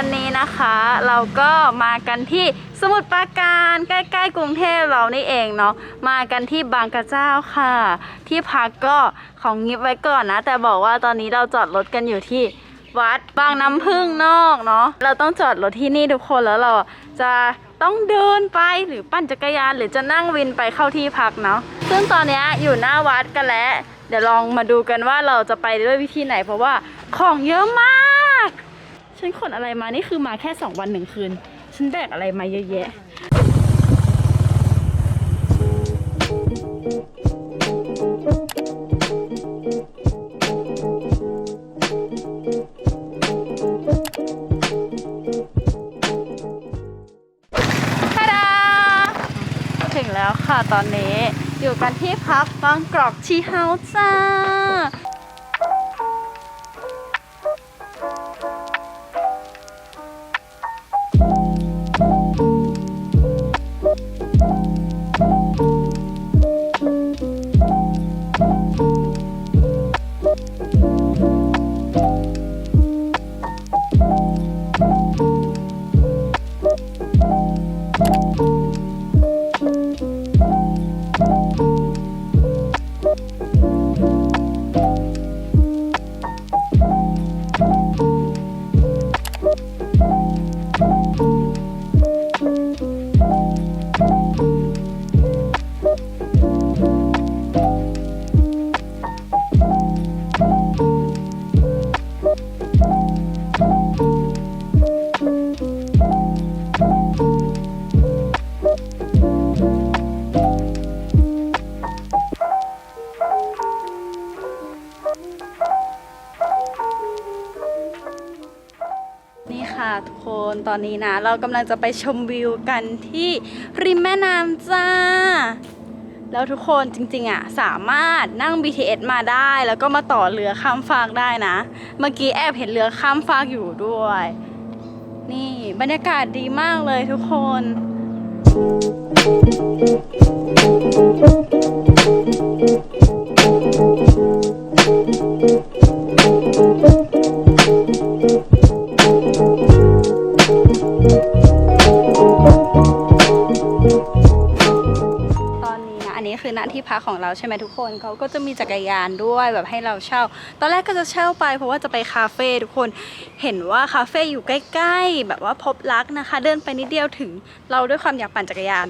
วันนี้นะคะเราก็มากันที่สมุทรปราการใกล้ ๆ กรุงเทพเรานี่เองเนาะมากันที่บางกระเจ้าค่ะ ที่พักก็ของงิบไว้ก่อนนะ แต่บอกว่าตอนนี้เราจอดรถกันอยู่ที่วัดบางน้ำพึ่งนอกเนาะเราต้องจอดรถที่นี่ทุกคนแล้วเราจะต้องเดินไปหรือปั่นจักรยานหรือจะนั่งวินไปเข้าที่พักเนาะซึ่งตอนนี้อยู่หน้าวัดกันแล้ว เดี๋ยวลองมาดูกันว่าเราจะไปด้วยวิธีไหนเพราะว่าของเยอะมาก ฉันขนอะไรมานี่คือมาแค่สองวันหนึ่งคืน ฉันแบกอะไรมาเยอะแยะทาดาถึงแล้วค่ะตอนนี้อยู่กันที่พักบางกรอกชีเฮาจ้า ตอนนี้นะ เรากำลังจะไปชมวิวกันที่ริมแม่น้ำจ้า แล้วทุกคนจริงๆอะสามารถนั่ง BTS มาได้ แล้วก็มาต่อเรือข้ามฟากได้นะ เมื่อกี้แอบเห็นเรือข้ามฟากอยู่ด้วย นี่บรรยากาศดีมากเลยทุกคนต คือหน้าที่พักของเราใช่ไหมทุกคนเขาก็จะมีจักรยานด้วยแบบให้เราเช่า ตอนแรกก็จะเช่าไป เพราะว่าจะไปคาเฟ่ทุกคนเห็นว่าคาเฟ่อยู่ใกล้ ๆ แบบว่าพบรักนะคะ เดินไปนิดเดียวถึงเราด้วยความอยากปั่นจักรยาน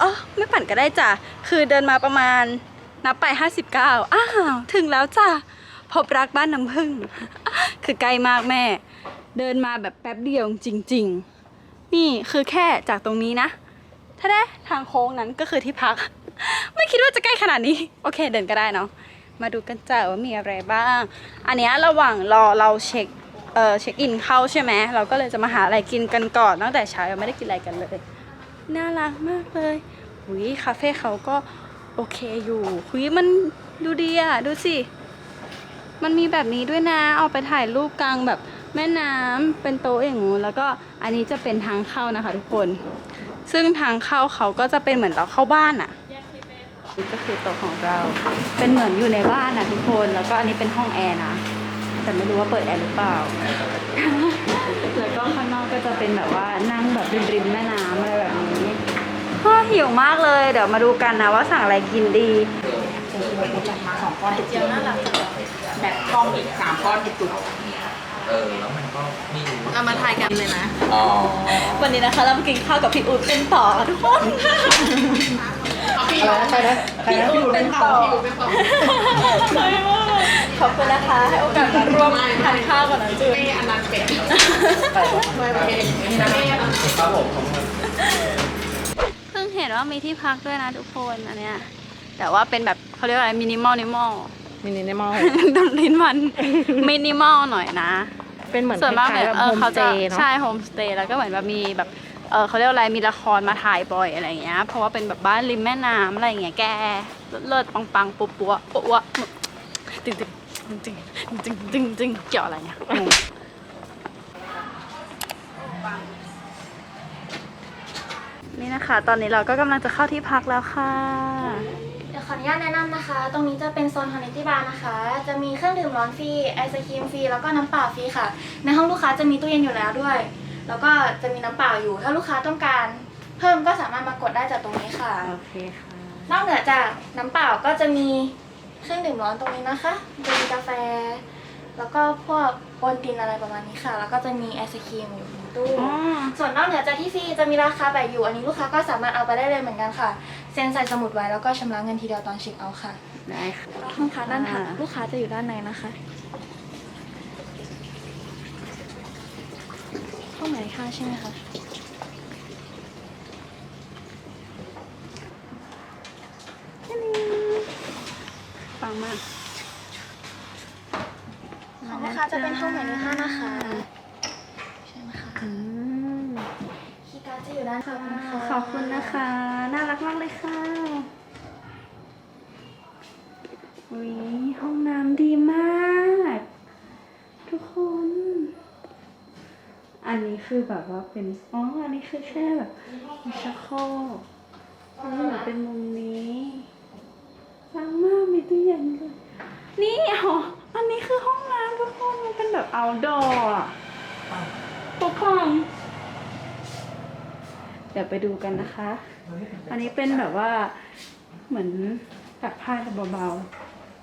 อ๋อไม่ปั่นก็ได้จ้ะคือเดินมาประมาณนับไป 59 อ้าว ถึงแล้วจ้ะ พบรักบ้านน้ำผึ้งคือใกล้มากแม่ เดินมาแบบแป๊บเดียวจริง ๆ นี่คือแค่จากตรงนี้นะ ถ้าได้ทางโค้งนั้นก็คือที่พัก ไม่คิดว่าจะใกล้ขนาดนี้ โอเค เดินก็ได้เนาะ มาดูกันจ้าว่ามีอะไรบ้าง อันนี้ระหว่างรอเราเช็ค เอ่อ เช็คอินเข้าใช่ไหม เราก็เลยจะมาหาอะไรกินกันก่อนตั้งแต่เช้ายังไม่ได้กินอะไรกันเลย น่ารักมากเลยหุยคาเฟ่เขาก็โอเคอยู่หุยมันดูดีอะ ดูสิ มันมีแบบนี้ด้วยนะ เอาไปถ่ายรูปกลางแบบแม่น้ำเป็นโต๊ะอย่างงูแล้วก็อันนี้จะเป็นทางเข้านะคะทุกคน ซึ่งทางเข้าเขาก็จะเป็นเหมือนเราเข้าบ้านอะ่ะ นี่ก็คือโต๊ะของเรา เป็นเหมือนอยู่ในบ้านนะทุกคน แล้วก็อันนี้เป็นห้องแอร์นะ แต่ไม่รู้ว่าเปิดแอร์หรือเปล่า แล้วก็ข้างนอกก็จะเป็นแบบว่านั่งแบบริมๆแม่น้ำอะไรแบบนี้ฮ่าหิวมากเลย เดี๋ยวมาดูกันนะว่าสั่งอะไรกินดีมาสองก้อนจุกๆแบบกล้องอีกสามก้อนจุกเออแล้วมันก็ไม่รู้ๆเอามาถ่ายกันเลยนะอ๋อวันนี้นะคะเรามากินข้าวกับพี่อู๊ดเป็นต่อทุกคน ใครนะใครนะพี่อู๊ดเป็นต่อขอบคุณนะคะให้โอกาสมาร่วมทานข้าวกับน้องจูน ไม่อันนั้นเป็ดไม่โอเคไม่อันนั้นครับผมเพิ่งเห็นว่ามีที่พักด้วยนะทุกคนอันเนี้ยแต่ว่าเป็นแบบเขาเรียกว่าอะไรมินิมอลนิมอลมินิมอลดนลิ้นมันมินิมอลหน่อยนะ เป็นเหมือนส่วนมากคล้ายๆแบบเอโฮอมเขาสเตจะย์เนาะใช่โฮมสเตย์แล้วก็เหมือนแบบมีแบบ เออเขาเรียกอะไรมีละครมาถ่ายบ่อยอะไรเงี้ยเพราะว่าเป็นแบบบ้านริมแม่น้ำอะไรเงี้ยแกเลิศปังปังปุ๊บปั๊วปั๊วตึงตึงตึงตึงตึงตึงเกี่ยวอะไรเนี่ยนี่นะคะ ตอนนี้เราก็กำลังจะเข้าที่พักแล้วค่ะ เดี๋ยวขออนุญาตแนะนำนะคะ ตรงนี้จะเป็นโซนคอนเนติบาร์นะคะ จะมีเครื่องดื่มร้อนฟรี ไอศครีมฟรี แล้วก็น้ำเปล่าฟรีค่ะ ในห้องลูกค้าจะมีตู้เย็นอยู่แล้วด้วย แล้วก็จะมีน้ำเปล่าอยู่ ถ้าลูกค้าต้องการ เพิ่มก็สามารถมากดได้จากตรงนี้ค่ะ โอเคค่ะ นอกเหนือจากน้ำเปล่าก็จะมีเครื่องดื่มร้อนตรงนี้นะคะจะมีกาแฟ แล้วก็พวกโอนตินอะไรประมาณนี้ค่ะ แล้วก็จะมีไอศครีมอยู่ในตู้อ๋อส่วนนอกเหนือจากที่ฟรีจะมีราคาแบกอยู่ อันนี้ลูกค้าก็สามารถเอาไปได้เลยเหมือนกันค่ะ เซ็นใส่สมุดไว้แล้วก็ชำระเงินทีเดียวตอนเช็คเอาท์ค่ะได้ค่ะ ห้องค้าด้านถัดอ่าลูกค้าจะอยู่ด้านในนะคะ ห้องไหนคะใช่ไหมคะ ปังมาก ของลูกค้าจะเป็นห้องหมายเลขห้านะคะใช่ไหมคะ อืม คีย์การ์ดจะอยู่ด้านข้างนะคะ ขอบคุณนะคะ น่ารักมากเลยค่ะอุ้ยห้องน้ำดีมาก ทุกคน อันนี้ คือแบบว่าเป็น อ๋อ อันนี้คือแค่แบบมีชักโครกอันนี้เหมือนเป็นมุมนี้ล้างมากมีตู้เย็นด้วยนี่อ๋ออันนี้คือห้องน้ำทุกคนมันเป็นแบบ outdoor อะปกครองเดี๋ยวไปดูกันนะคะ อันนี้เป็นแบบว่าเหมือนตักผ้าแบบเบา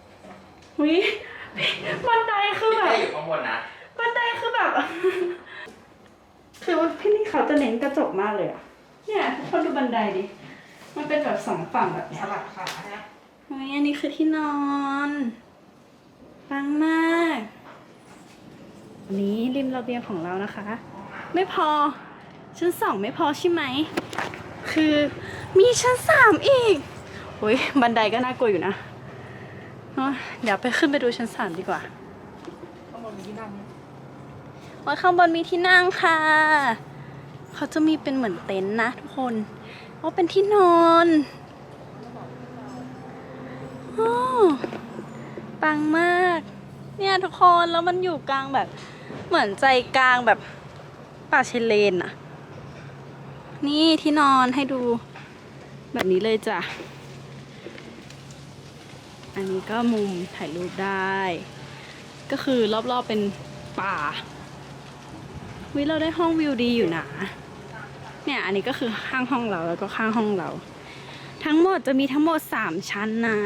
ๆวิบันไดคือแบบแค่อยู่ข้างบนนะบันไดคือแบบ คือว่าพี่นี่เขาจะเน้นกระจกมากเลยอะเนี่ยทุกคนดูบันไดดิ มันเป็นแบบสองฝั่งแบบเนี้ยสลับขาฮะเฮ้ยอันนี้คือที่นอนปังมากอันนี้ริมระเบียงของเรานะคะ ไม่พอ ชั้นสองไม่พอใช่ไหม คือมีชั้นสามอีกโอ้ยบันไดก็น่ากลัวอยู่นะเนอะเดี๋ยวไปขึ้นไปดูชั้นสามดีกว่าข้างบนมีที่นั่ง ว่าข้างบนมีที่นั่งค่ะ เขาจะมีเป็นเหมือนเต็นท์นะทุกคนว่าเป็นที่นอนโอ้ปังมาก เนี่ยทุกคนแล้วมันอยู่กลางแบบ เหมือนใจกลางแบบป่าเชายเลนอะนี่ที่นอนให้ดู แบบนี้เลยจ้ะ อันนี้ก็มุมถ่ายรูปได้ ก็คือรอบๆเป็นป่า วิเราได้ห้องวิวดีอยู่นะเนี่ยอันนี้ก็คือข้างห้องเราแล้วก็ข้างห้องเรา ทั้งหมดจะมีทั้งหมด 3 ชั้นนะ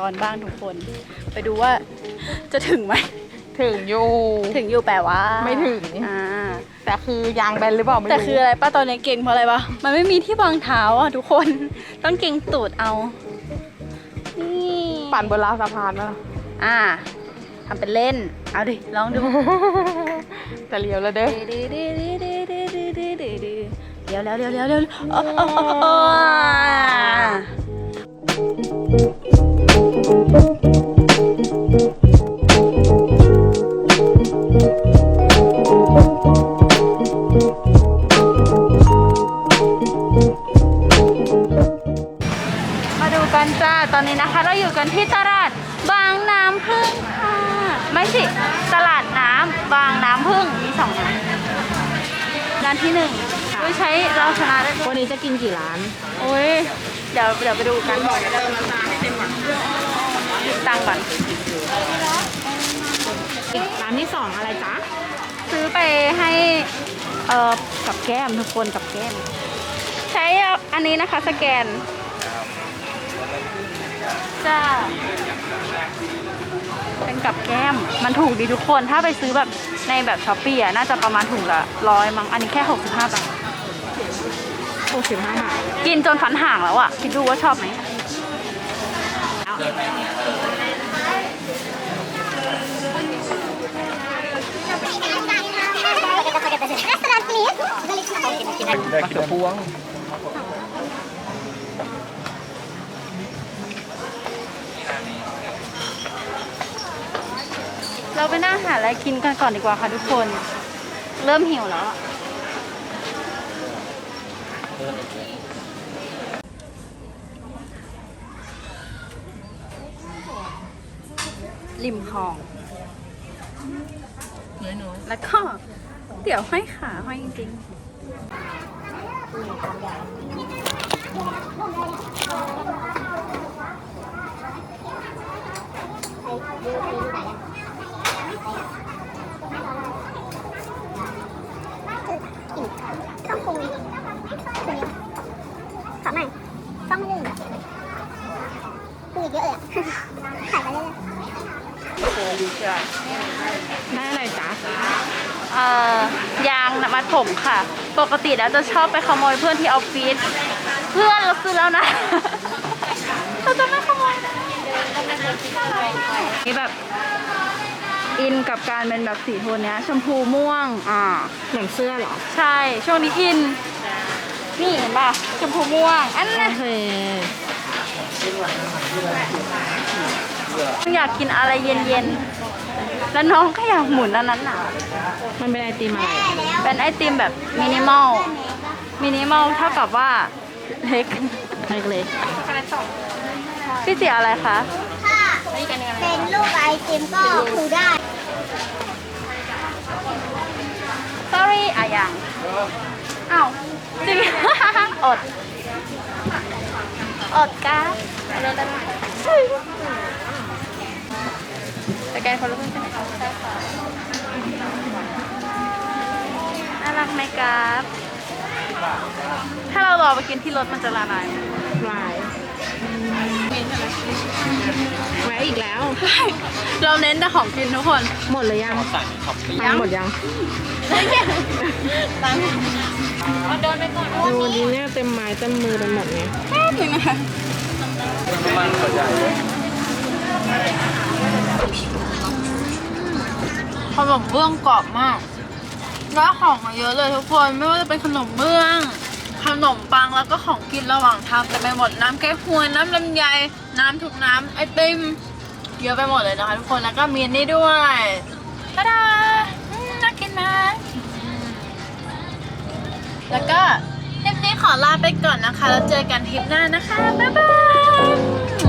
ซ้อนบ้างทุกคน ไปดูว่าจะถึงไหม ถึงอยู่ ถึงอยู่แปลว่าไม่ถึง อ่า แต่คือยางแบนหรือเปล่าไม่รู้แต่คืออะไรป้าตอนนี้เก่งเพราะอะไรปะมันไม่มีที่วางเท้าอะทุกคน ต้องเก่งตูดเอา นี่ปั่นบนราวสะพานแล้วอ่าทำเป็นเล่น เอาดิ ลองดู แต่เลี้ยวแล้วเด้อเดี๋ยวแล้วเดี๋ยวแล้วเดี๋ยวโอ้โอ้โอ้โอ้ มาดูกันจ้า ตอนนี้นะคะ เราอยู่กันที่ตลาดบางน้ำพึ่งค่ะ ไม่สิ ตลาดน้ำบางน้ำพึ่งมีสองร้านร้านที่หนึ่งอุ้ยใช้เราชนะได้วันนี้จะกินกี่ร้านอุ้ย เดี๋ยวเดี๋ยวไปดูกันก่อนคิด ตังค์ก่อนร้านที่สองอะไรจ๊ะ ซื้อไปให้เอ่อกับแก้มทุกคนกับแก้ม ใช้อันนี้นะคะสแกนจ้าเป็นกับแก้มมันถูกดีทุกคนถ้าไปซื้อแบบในแบบช้อปปี้อะน่าจะประมาณถุงละร้อยมั้งอันนี้แค่ 65 บาท 65 บาท กินจนฟันห่างแล้วอะ คิดดูว่าชอบไหมมะเขือพวงเราไปนั่งหาอะไรกินกันก่อนดีกว่าค่ะทุกคน เริ่มหิวแล้วอะริมคลอง แล้วก็เดี๋ยวห้อยขาห้อยจริงๆ เยอะเลยอะขายไปเรื่อยได้อะไรจ๊ะ เอ่อ ยางมัดผมค่ะ ปกติแล้วจะชอบไปขโมยเพื่อนที่ออฟฟิศเพื่อนเราซื้อแล้วนะเราจะไม่ขโมยนะนี่แบบอินกับการเป็นแบบสีโทนเนี้ยชมพูม่วงอ่าเหมือนเสื้อเหรอ ใช่ ช่วงนี้อิน นี่เห็นป่ะชมพูม่วง อันโอนั้นเคอยากกินอะไรเย็นๆ แล้วน้องก็อยากหมุนอันนั้นน่ะ มันเป็นไอติมอะไรเป็นไอติมแบบมินิมอล มินิมอลเท่ากับว่าเล็กเล็กพี่เสียอะไรคะๆถ้าเป็นลูกไอติมก็คือได้ sorry อะยังอ้าวจริงอด อดก้า สแกนคนละครึ่งใช่ไหมคะใช่ค่ะน่ารักไหมครับ ถ้าเรารอไปกินที่รถมันจะละลายไหมๆลายแวะอีกแล้ว เราเน้นแต่ของกินทุกคนหมดเลยยังสั่งขอบปีตังค์หมดยังตังค์มาเดินไปก่อนดูวันนี้เนี่ยเต็มไม้เต็มมือไปหมดไงแป๊บนึงนะคะมันขวดใหญ่ ขนมเบื้องกรอบมาก แล้วของมาเยอะเลยทุกคน ไม่ว่าจะเป็นขนมเบื้อง ขนมปังแล้วก็ของกินระหว่างทางแต่ไปหมดน้ำแก้วฮวน้ำลำไย น้ำทุกน้ำไอติมเยอะไปหมดเลยนะคะทุกคน แล้วก็มีนี่ด้วยตาดาน่ากินมากอืมแล้วก็คลิปนี้ขอลาไปก่อนนะคะ แล้วเจอกันทริปหน้านะคะ บ๊ายบาย